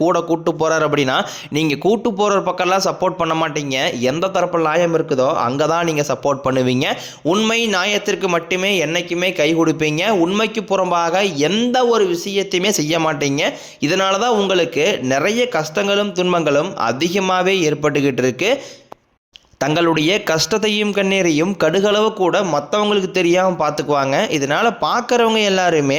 கூட கூட்டு போகிறார் அப்படின்னா நீங்கள் கூட்டு போகிற பக்கம்லாம் சப்போர்ட் பண்ண மாட்டீங்க. எந்த தரப்பு நியாயம் இருக்குதோ அங்கே தான் நீங்கள் சப்போர்ட் பண்ணுவீங்க. உண்மை நியாயத்திற்கு மட்டுமே என்றைக்குமே கை கொடுப்பீங்க. உண்மைக்கு புறம்பாக எந்த ஒரு விஷயத்தையுமே செய்ய மாட்டீங்க. இதனால தான் உங்களுக்கு நிறைய கஷ்டங்களும் துன்பங்களும் அதிகமாகவே ஏற்பட்டுக்கிட்டு இருக்கு. தங்களுடைய கஷ்டத்தையும் கண்ணீரையும் கடுகளவு கூட மற்றவங்களுக்கு தெரியாமல் பார்த்துக்குவாங்க. இதனால் பார்க்குறவங்க எல்லாருமே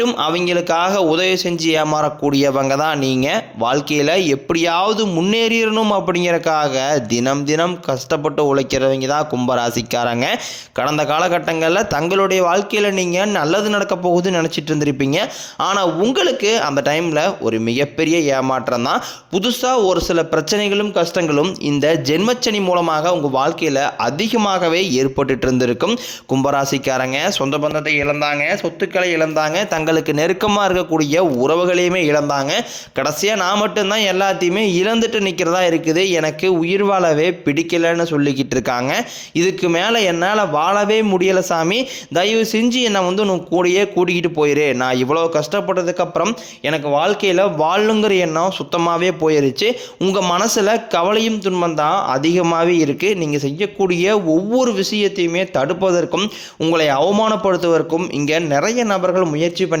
அவங்களுக்காக உதவி செஞ்சு ஏமாறக்கூடியவங்க தான் நீங்கள் வாழ்க்கையில் எப்படியாவது முன்னேறிடணும் அப்படிங்கிறக்காக தினம் தினம் கஷ்டப்பட்டு உழைக்கிறவங்க தான் கும்பராசிக்காரங்க. கடந்த காலகட்டங்களில் தங்களுடைய வாழ்க்கையில் நீங்கள் நல்லது நடக்க போகுதுன்னு நினச்சிட்டு இருந்திருப்பீங்க. ஆனால் உங்களுக்கு அந்த டைமில் ஒரு மிகப்பெரிய ஏமாற்றம் தான். புதுசாக ஒரு சில பிரச்சனைகளும் கஷ்டங்களும் இந்த ஜென்மச்சனி மூலமாக உங்கள் வாழ்க்கையில் அதிகமாகவே ஏற்பட்டுட்டு இருந்திருக்கும். கும்பராசிக்காரங்க சொந்த பந்தத்தை இழந்தாங்க சொத்துக்களை இழந்தாங்க தங்கள் தங்களுக்கு நெருக்கமாக இருக்கக்கூடிய உறவுகளையுமே இழந்தாங்க. கடைசியாக நான் மட்டும்தான் எல்லாத்தையுமே இழந்துட்டு நிற்கிறதா இருக்குது. எனக்கு உயிர் வாழவே பிடிக்கலைன்னு சொல்லிக்கிட்டு இருக்காங்க. இதுக்கு மேலே என்னால் வாழவே முடியலை சாமி. தயவு செஞ்சு என்னை வந்து உன் கூடயே கூட்டிக்கிட்டு போயிரு. நான் இவ்வளோ கஷ்டப்பட்டதுக்கப்புறம் எனக்கு வாழ்க்கையில் வாழணுங்கிற எண்ணம் சுத்தமாகவே போயிருச்சு. உங்கள் மனசில் கவலையும் துன்பம் தான் அதிகமாகவே இருக்குது நீங்கள் செய்யக்கூடிய ஒவ்வொரு விஷயத்தையுமே தடுப்பதற்கும் உங்களை அவமானப்படுத்துவதற்கும் இங்கே நிறைய நபர்கள் முயற்சி பண்ணி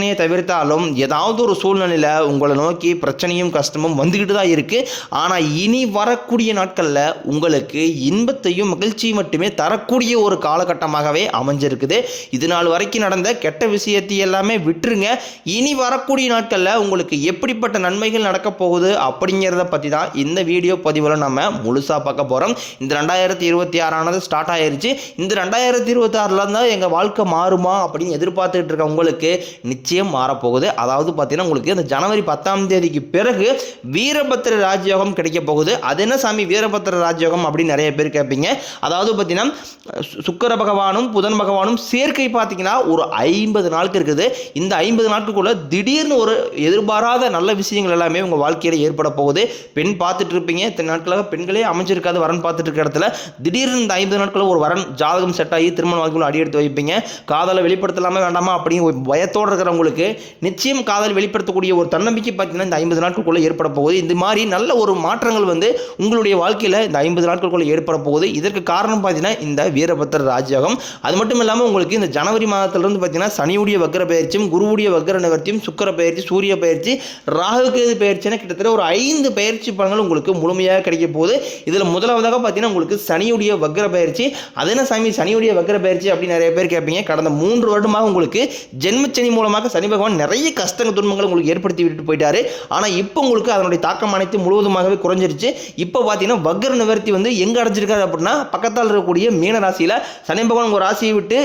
பிரச்சனையை தவிர்த்தாலும் ஏதாவது ஒரு சூழ்நிலையில் உங்களை நோக்கி பிரச்சனையும் கஷ்டமும் வந்துக்கிட்டு தான் இருக்குது ஆனால் இனி வரக்கூடிய நாட்களில் உங்களுக்கு இன்பத்தையும் மகிழ்ச்சியும் மட்டுமே தரக்கூடிய ஒரு காலகட்டமாகவே அமைஞ்சிருக்குது. இது நாள் வரைக்கும் நடந்த கெட்ட விஷயத்தை எல்லாமே விட்டுருங்க. இனி வரக்கூடிய நாட்களில் உங்களுக்கு எப்படிப்பட்ட நன்மைகள் நடக்க போகுது அப்படிங்கிறத பற்றி தான் இந்த வீடியோ பதிவில் நம்ம முழுசாக பார்க்க போகிறோம் இந்த ரெண்டாயிரத்தி இருபத்தி ஆறானது ஸ்டார்ட் ஆயிருச்சு. இந்த ரெண்டாயிரத்தி இருபத்தி ஆறில் தான் எங்கள் வாழ்க்கை மாறுமா அப்படின்னு எதிர்பார்த்துட்டு இருக்க உங்களுக்கு நிச்சயம் மாறப்போகுது. அதாவது பார்த்தீங்கன்னா உங்களுக்கு இந்த ஜனவரி பத்தாம் தேதிக்கு பிறகு வீரபத்திர ராஜயோகம் கிடைக்க போகுது. அது என்ன சாமி? வீரபத்திர ராஜயோகம் அப்படின்னு நிறைய பேர் கேட்பீங்க. அதாவது பார்த்தீங்கன்னா சு- பகவானும் புதன் பகவானும் சேர்க்கை பார்த்தீங்கன்னா ஒரு ஐம்பது நாளுக்கு இருக்குது. இந்த ஐம்பது நாட்களுக்குள்ள திடீர்னு ஒரு எதிர்பாராத நல்ல விஷயங்கள் எல்லாமே உங்கள் வாழ்க்கையில் ஏற்பட போகுது. பெண் பார்த்துட்டு இருப்பீங்க. இத்தனை நாட்களாக பெண்களே அமைஞ்சிருக்காது வரன் பார்த்துட்டு இருக்க இடத்துல. திடீர்னு இந்த ஐம்பது நாட்களில் ஒரு வரன் ஜாதகம் செட் ஆகி திருமண வாழ்க்கையில் அடி எடுத்து வைப்பீங்க. காதலை வெளிப்படுத்தலாமே வேண்டாமா அப்படின்னு பயத்தோடு இருக்கிற இருக்கிறவங்களுக்கு நிச்சயம் காதல் வெளிப்படுத்தக்கூடிய ஒரு தன்னம்பிக்கை பார்த்தீங்கன்னா இந்த ஐம்பது நாட்களுக்குள்ளே ஏற்பட போகுது. இந்த மாதிரி நல்ல ஒரு மாற்றங்கள் வந்து உங்களுடைய வாழ்க்கையில் இந்த ஐம்பது நாட்களுக்குள்ளே ஏற்பட போகுது. இதற்கு காரணம் பார்த்தீங்கன்னா இந்த வீரபத்திர ராஜயோகம் அது மட்டும் இல்லாமல் உங்களுக்கு இந்த ஜனவரி மாதத்திலிருந்து பார்த்தீங்கன்னா சனியுடைய வக்கர பயிற்சியும் குருவுடைய வக்கர நிவர்த்தியும் சுக்கர பயிற்சி சூரிய பயிற்சி ராகு கேது பயிற்சினா கிட்டத்தட்ட ஒரு ஐந்து பயிற்சி பலன்கள் உங்களுக்கு முழுமையாக கிடைக்க போகுது. இதில் முதலாவதாக பார்த்தீங்கன்னா உங்களுக்கு சனியுடைய வக்கர பயிற்சி. அது என்ன சாமி? சனியுடைய வக்கர பயிற்சி அப்படின்னு நிறைய பேர் கேட்பீங்க. கடந்த மூன்று வருடமாக உங்களுக்கு ஜென்மச்சனி மூலமாக சனி பகவான் நிறைய கஷ்டங்கள் துன்பங்கள் உங்களுக்கு ஏற்படுத்தி விட்டு போயிட்டாரு. ஆனால் இப்போ உங்களுக்கு அதனுடைய தாக்கம் அனைத்து முழுவதுமாகவே குறைஞ்சிருச்சு. இப்போ பார்த்தீங்கன்னா வக்ர நிவர்த்தி வந்து எங்கே அடைஞ்சிருக்காரு அப்படின்னா பக்கத்தால் இருக்கக்கூடிய மீன ராசியில் சனி பகவான் உங்கள் ராசியை விட்டு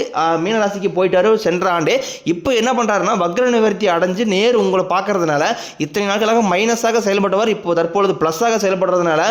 மீன ராசிக்கு போயிட்டாரு சென்ற ஆண்டு. இப்போ என்ன பண்ணுறாருன்னா வக்ர நிவர்த்தி அடைஞ்சு நேர் உங்களை பார்க்கறதுனால இத்தனை நாட்களாக மைனஸாக செயல்பட்டவர் இப்போ தற்பொழுது ப்ளஸ்ஸாக செயல்படுறதுனால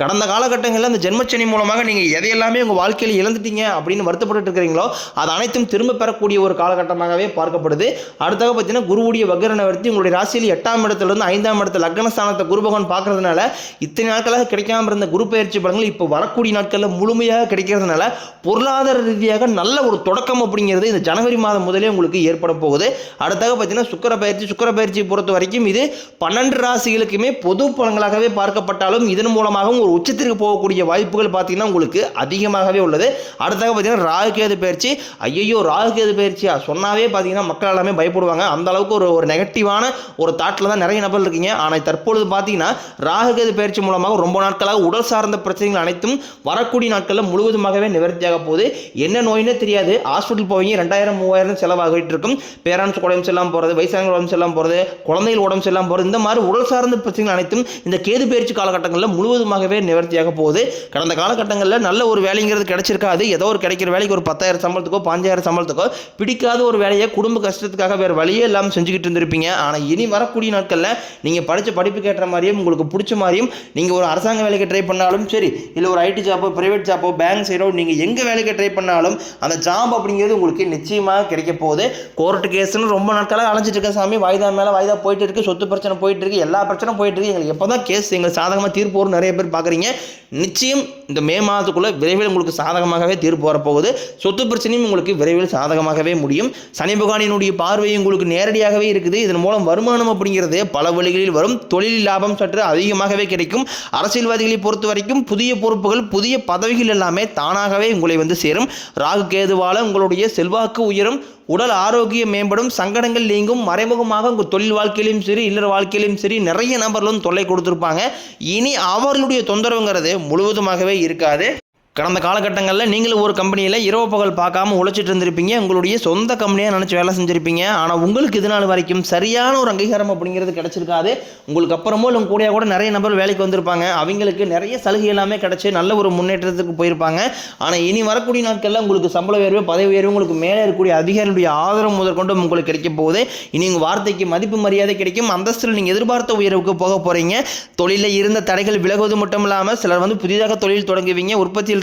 கடந்த காலகட்டங்களில் அந்த ஜென்மச்சனி மூலமாக நீங்கள் எதையெல்லாமே உங்கள் வாழ்க்கையில் இழந்துட்டீங்க அப்படின்னு வருத்தப்பட்டு இருக்கிறீங்களோ அது அனைத்தும் திரும்ப பெறக்கூடிய ஒரு காலகட்டமாகவே பார்க்கப்படுது. அடுத்து அடுத்தாக பார்த்தீங்கன்னா குருவுடைய வக்கர நிவர்த்தி உங்களுடைய ராசியில் எட்டாம் இடத்துல இருந்து ஐந்தாம் இடத்துல லக்னஸ்தானத்தை குரு பகவான் பார்க்கறதுனால இத்தனை நாட்களாக கிடைக்காம இருந்த குரு பயிற்சி பலன்கள் இப்போ வரக்கூடிய நாட்களில் முழுமையாக கிடைக்கிறதுனால பொருளாதார ரீதியாக நல்ல ஒரு தொடக்கம் அப்படிங்கிறது இந்த ஜனவரி மாதம் முதலே உங்களுக்கு ஏற்பட போகுது. அடுத்தாக பார்த்தீங்கன்னா சுக்கர பயிற்சி சுக்கர பயிற்சியை பொறுத்த வரைக்கும் இது பன்னெண்டு ராசிகளுக்குமே பொது பலன்களாகவே பார்க்கப்பட்டாலும் இதன் மூலமாகவும் ஒரு உச்சத்திற்கு போகக்கூடிய வாய்ப்புகள் பார்த்தீங்கன்னா உங்களுக்கு அதிகமாகவே உள்ளது. அடுத்தாக பார்த்தீங்கன்னா ராகுகேது பயிற்சி. ஐயோ ராகுகேது பயிற்சியா? சொன்னாவே பார்த்தீங்கன்னா மக்கள் எல்லாமே போடுவாங்க. அந்த அளவுக்கு ஒரு ஒரு நெகட்டிவான ஒரு தாட்டில் தான் நிறைய நபர் இருக்கீங்க. ஆனால் தற்பொழுது பார்த்தீங்கன்னா ராகுகேது பயிற்சி மூலமாக ரொம்ப நாட்களாக உடல் சார்ந்த பிரச்சனைகள் அனைத்தும் வரக்கூடிய நாட்களில் முழுவதுமாகவே நிவர்த்தியாக போகுது. என்ன நோயினே தெரியாது. ஹாஸ்பிட்டல் போவீங்க ரெண்டாயிரம் மூவாயிரம் செலவாகிட்டு இருக்கும். பேரண்ட்ஸ் உடம்பு செல்லாமல் போகிறது வயசான உடம்பு செல்லாமல் போகிறது குழந்தைகள் உடம்பு செல்லாமல் போகிறது இந்த மாதிரி உடல் சார்ந்த பிரச்சனைகள் அனைத்தும் இந்த கேது பயிற்சி காலகட்டங்களில் முழுவதுமாகவே நிவர்த்தியாக போகுது. கடந்த காலகட்டங்களில் நல்ல ஒரு வேலைங்கிறது கிடைச்சிருக்காது. ஏதோ ஒரு கிடைக்கிற வேலைக்கு ஒரு பத்தாயிரம் சம்பளத்துக்கோ பாஞ்சாயிரம் சம்பளத்துக்கோ பிடிக்காத ஒரு வேலையை குடும்ப கஷ்டத்துக்காக வேறு வழியே இல்லாமல் செஞ்சுக்கிட்டு இருந்திருப்பீங்க. ஆனால் இனி வரக்கூடிய நாட்களில் நீங்கள் படித்த படிப்புக்கு ஏற்ற மாதிரியும் உங்களுக்கு பிடிச்ச மாதிரியும் நீங்கள் ஒரு அரசாங்க வேலைக்கு ட்ரை பண்ணாலும் சரி இல்லை ஒரு ஐடி ஜாப்போ ப்ரைவேட் ஜாப்போ பேங்க் சைடோ நீங்கள் எங்கே வேலைக்கு ட்ரை பண்ணாலும் அந்த ஜாப் அப்படிங்கிறது உங்களுக்கு நிச்சயமாக கிடைக்க போகுது. கோர்ட்டு கேஸ்னு ரொம்ப நாட்களாக அலைஞ்சிட்டு இருக்க சாமி வாய்தா மேலே வாய்தா போயிட்டு இருக்கு சொத்து பிரச்சனை போயிட்டு இருக்கு எல்லா பிரச்சனையும் போயிட்டு இருக்கு. எங்களுக்கு எப்போ தான் கேஸ் எங்களுக்கு சாதகமாக தீர்ப்பு வரும் நிறைய பேர் பார்க்குறீங்க நிச்சயம் இந்த மே மாதத்துக்குள்ளே விரைவில் உங்களுக்கு சாதகமாகவே தீர்ப்பு வரப்போகுது. சொத்து பிரச்சனையும் உங்களுக்கு விரைவில் சாதகமாகவே முடியும். சனி பகவானினுடைய பார்வை உங்களுக்கு நேரடியாகவே இருக்குது. இதன் மூலம் வருமானம் அப்படிங்கிறது பல வழிகளில் வரும். தொழில் லாபம் சற்று அதிகமாகவே கிடைக்கும். அரசியல்வாதிகளை பொறுத்த வரைக்கும் புதிய பொறுப்புகள் புதிய பதவிகள் எல்லாமே தானாகவே உங்களை வந்து சேரும். ராகு கேதுவால உங்களுடைய செல்வாக்கு உயரும். உடல் ஆரோக்கியம் மேம்படும் சங்கடங்கள் நீங்கும் மறைமுகமாக உங்கள் தொழில் வாழ்க்கையிலும் சரி இல்லற வாழ்க்கையிலும் சரி நிறைய நபர்களும் தொல்லை கொடுத்துருப்பாங்க. இனி அவர்களுடைய தொந்தரவுங்கிறது முழுவதுமாகவே இருக்காது. கடந்த காலகட்டங்களில் நீங்களும் ஒரு கம்பெனியில் இரவு பகல் பார்க்காம உழைச்சிட்டு இருந்திருப்பீங்க. உங்களுடைய சொந்த கம்பெனியாக நினச்சி வேலை செஞ்சுருப்பீங்க. ஆனால் உங்களுக்கு இது நாள் வரைக்கும் சரியான ஒரு அங்கீகாரம் அப்படிங்கிறது கிடச்சிருக்காது. உங்களுக்கு அப்புறமோ இல்லை கூட கூட நிறைய நபர் வேலைக்கு வந்திருப்பாங்க. அவங்களுக்கு நிறைய சலுகை எல்லாமே கிடச்சி நல்ல ஒரு முன்னேற்றத்துக்கு போயிருப்பாங்க. ஆனால் இனி வரக்கூடிய நாட்களில் உங்களுக்கு சம்பள உயர்வு பதவி உயர்வு உங்களுக்கு மேலே இருக்கக்கூடிய அதிகாரியுடைய ஆதரவு முதற்கொண்டு உங்களுக்கு கிடைக்க போகுது. இனி உங்கள் வார்த்தைக்கு மதிப்பு மரியாதை கிடைக்கும். அந்தஸ்தில் நீங்கள் எதிர்பார்த்த உயர்வுக்கு போக போகிறீங்க தொழிலில் இருந்த தடைகள் விலகுவது மட்டும் இல்லாமல் சிலர் வந்து புதிதாக தொழில் தொடங்குவீங்க. உற்பத்தியில்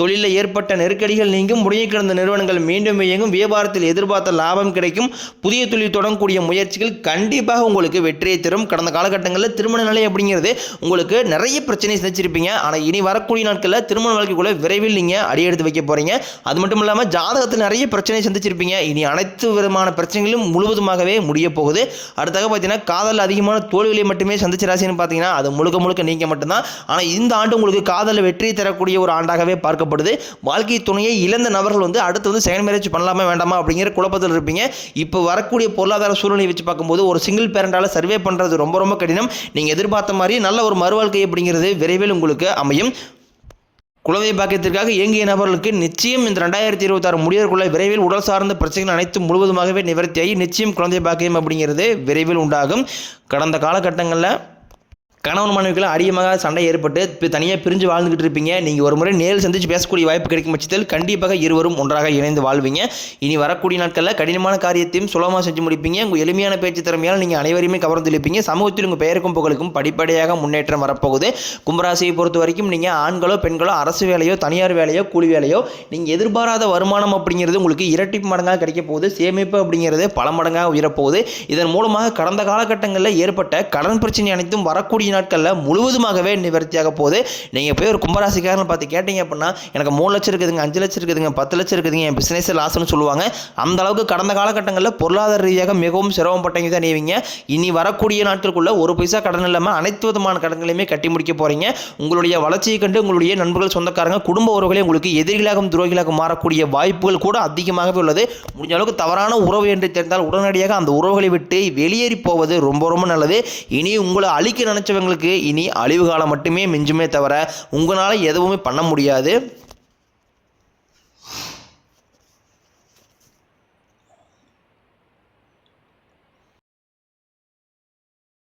தொழிலில் ஏற்பட்ட நெருக்கடிகள் நீங்கும் முடங்கி கிடந்த நிறுவனங்கள் மீண்டும் இயங்கும் வியாபாரத்தில் எதிர்பார்த்த லாபம் கிடைக்கும். புதிய தொழில் தொடங்கக்கூடிய முயற்சிகள் கண்டிப்பாக உங்களுக்கு வெற்றியை தரும். கடந்த காலகட்டங்களில் திருமண நிலை அப்படிங்கிறது உங்களுக்கு நிறைய பிரச்சனை சந்திச்சிருப்பீங்க. ஆனால் இனி வரக்கூடிய நாட்களில் திருமண வாழ்க்கைக்குள்ள விரைவில் நீங்கள் அடியெடுத்து வைக்க போகிறீங்க அது மட்டும் இல்லாமல் ஜாதகத்தில் நிறைய பிரச்சனை சந்திச்சிருப்பீங்க. இனி அனைத்து விதமான பிரச்சனைகளும் முழுவதுமாகவே முடிய போகுது. அடுத்தாக பார்த்தீங்கன்னா காதல் அதிகமான தோல்விகளை மட்டுமே சந்திச்ச ராசின்னு பார்த்தீங்கன்னா அது முழுக்க முழுக்க நீங்கள் மட்டும்தான். ஆனால் இந்த ஆண்டு உங்களுக்கு காதல் வெற்றி தரக்கூடிய ஒரு ஆண்டாகவே பார்க்கப்படுது. வாழ்க்கை துணையை இழந்த நபர்கள் வந்து அடுத்து வந்து செகண்ட் மேரேஜ் பண்ணலாமா வேண்டாமா அப்படிங்கிற குழப்பத்தில் இருப்பீங்க. இப்போ வரக்கூடிய பொருளாதார சூழ்நிலை வச்சு பார்க்கும்போது ஒரு சிங்கிள் பேரண்டால் சர்வே பண்ணுறது ரொம்ப ரொம்ப கடினம். நீங்கள் எதிர்பார்த்த மாதிரி நல்ல ஒரு மறுவாழ்க்கை அப்படிங்கிறது விரைவில் உங்களுக்கு அமையும். குழந்தை பாக்கியத்திற்காக இயங்கிய நபர்களுக்கு நிச்சயம் இந்த ரெண்டாயிரத்தி இருபத்தாறு முடியறதுக்குள்ள விரைவில் உடல் சார்ந்த பிரச்சனைகள் அனைத்தும் முழுவதுமாகவே நிவர்த்தியாகி நிச்சயம் குழந்தை பாக்கியம் அப்படிங்கிறது விரைவில் உண்டாகும். கடந்த காலகட்டங்களில் கணவன் மனைவிக்குள்ள அதிகமாக சண்டை ஏற்பட்டு இப்போ தனியாக பிரிஞ்சு வாழ்ந்துகிட்டு இருப்பீங்க. நீங்கள் ஒரு முறை நேரில் சந்தித்து பேசக்கூடிய வாய்ப்பு கிடைக்கும் பட்சத்தில் கண்டிப்பாக இருவரும் ஒன்றாக இணைந்து வாழ்வீங்க. இனி வரக்கூடிய நாட்களில் கடினமான காரியத்தையும் சுலபமாக செஞ்சு முடிப்பீங்க. உங்கள் எளிமையான பேச்சு திறமையால் நீங்கள் அனைவரையுமே கவர்ந்து இருப்பீங்க சமூகத்தில் உங்கள் பெயருக்கும் புகழுக்கும் படிப்படியாக முன்னேற்றம் வரப்போகுது. கும்பராசியை பொறுத்த வரைக்கும் நீங்கள் ஆண்களோ பெண்களோ அரசு வேலையோ தனியார் வேலையோ கூலி வேலையோ நீங்கள் எதிர்பாராத வருமானம் அப்படிங்கிறது உங்களுக்கு இரட்டி மடங்காக கிடைக்க போகுது. சேமிப்பு அப்படிங்கிறது பல மடங்காக உயரப்போகுது இதன் மூலமாக கடந்த காலகட்டங்களில் ஏற்பட்ட கடன் பிரச்சனை அனைத்தும் வரக்கூடிய நாட்களில் முழுவதுமாகவே நிவர்த்தியாக போகுது. நீங்கள் போய் ஒரு கும்பராசிக்காரன் பார்த்து கேட்டீங்க அப்படின்னா எனக்கு மூணு லட்சம் இருக்குதுங்க அஞ்சு லட்சம் இருக்குதுங்க பத்து லட்சம் இருக்குதுங்க என் பிஸ்னஸ் லாஸ்னு சொல்லுவாங்க. அந்த அளவுக்கு கடந்த காலகட்டங்களில் பொருளாதார ரீதியாக மிகவும் சிரமப்பட்டவங்க தான் நீவிங்க இனி வரக்கூடிய நாட்களுக்குள்ள ஒரு பைசா கடன் இல்லாமல் அனைத்து விதமான கடன்களையுமே கட்டி முடிக்க போகிறீங்க உங்களுடைய வளர்ச்சியை கண்டு உங்களுடைய நண்பர்கள் சொந்தக்காரங்க குடும்ப உறவுகளே உங்களுக்கு எதிரிகளாகவும் துரோகிகளாக மாறக்கூடிய வாய்ப்புகள் கூட அதிகமாகவே உள்ளது. முடிஞ்ச அளவுக்கு தவறான உறவு என்று தெரிந்தால் உடனடியாக அந்த உறவுகளை விட்டு வெளியேறி போவது ரொம்ப ரொம்ப நல்லது. இனி உங்களை அழிக்க நினைச்சவங்களுக்கு இனி அழிவு காலம் மட்டுமே மிஞ்சுமே தவிர உங்களால் எதுவுமே பண்ண முடியாது.